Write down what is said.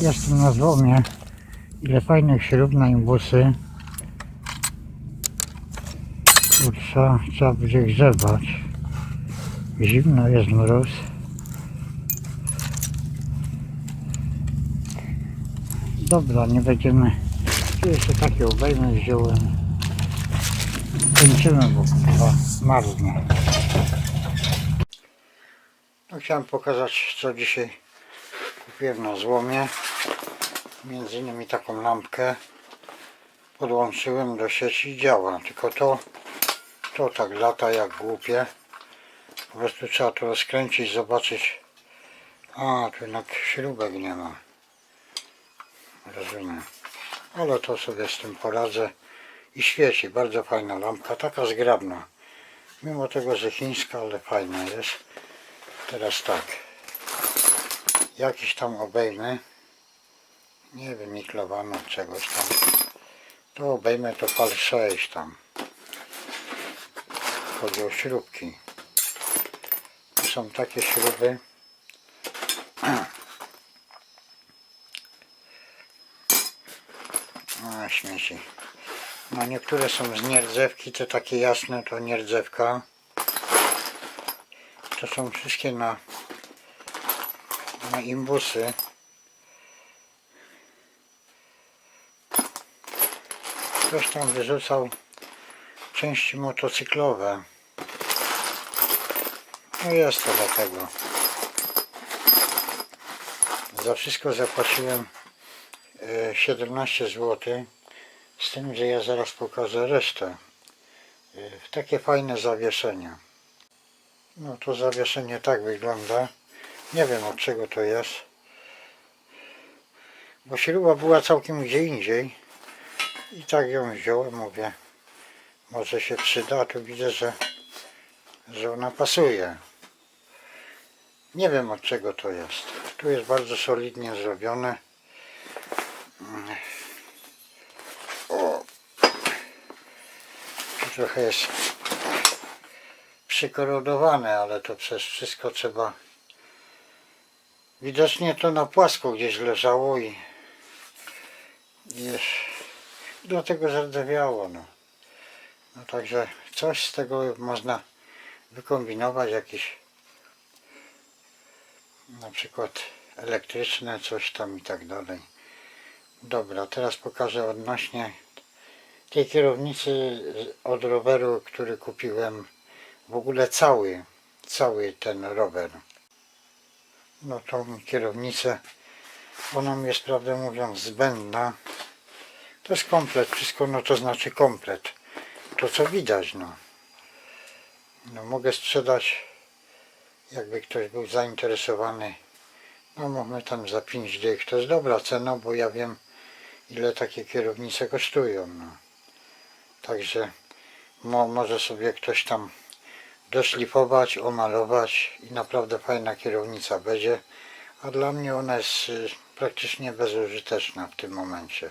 Jestem na złomie. Ile fajnych śrub na imbusy. Kurczę, trzeba będzie grzebać. Zimno jest mróz. Dobra, nie będziemy... Tu jeszcze takie obejmy wziąłem. Kończymy, bo chyba marznie. No, chciałem pokazać, co dzisiaj kupiłem na złomie. Między innymi taką lampkę podłączyłem do sieci i działa. Tylko to, to tak lata jak głupie. Po prostu trzeba to rozkręcić, zobaczyć. A, tu jednak śrubek nie ma. Rozumiem. Ale to sobie z tym poradzę. I świeci. Bardzo fajna lampka. Taka zgrabna. Mimo tego, że chińska, ale fajna jest. Teraz tak. Jakiś tam obejmę. Nie wiem, miklowano czegoś tam. To obejmę to pal 6 tam. Chodzi o śrubki. To są takie śruby. A, śmieci. No niektóre są z nierdzewki, te takie jasne to nierdzewka. To są wszystkie na, na imbusy. Ktoś tam wyrzucał części motocyklowe. No jest to dlatego. Za wszystko zapłaciłem e, 17 zł. Z tym, że ja zaraz pokażę resztę. E, Takie fajne zawieszenia. No to zawieszenie tak wygląda. Nie wiem od czego to jest. Bo śruba była całkiem gdzie indziej. I tak ją wziąłem, mówię. Może się przyda, a tu widzę, że, że ona pasuje. Nie wiem od czego to jest. Tu jest bardzo solidnie zrobione. O. Tu trochę jest przykorodowane, ale to przez wszystko trzeba. Widocznie to na płasko gdzieś leżało i, i dlatego zardzewiało. No. no także coś z tego można wykombinować, jakieś na przykład elektryczne, coś tam i tak dalej. Dobra, teraz pokażę odnośnie tej kierownicy od roweru, który kupiłem w ogóle cały, cały ten rower. No tą kierownicę, ona mi jest prawdę mówiąc zbędna. To jest komplet, wszystko no to znaczy komplet. To co widać no. No mogę sprzedać, jakby ktoś był zainteresowany. No mówmy tam za 5 dych. To jest dobra cena, bo ja wiem ile takie kierownice kosztują. No. Także mo, może sobie ktoś tam doszlifować, omalować i naprawdę fajna kierownica będzie. A dla mnie ona jest y, praktycznie bezużyteczna w tym momencie.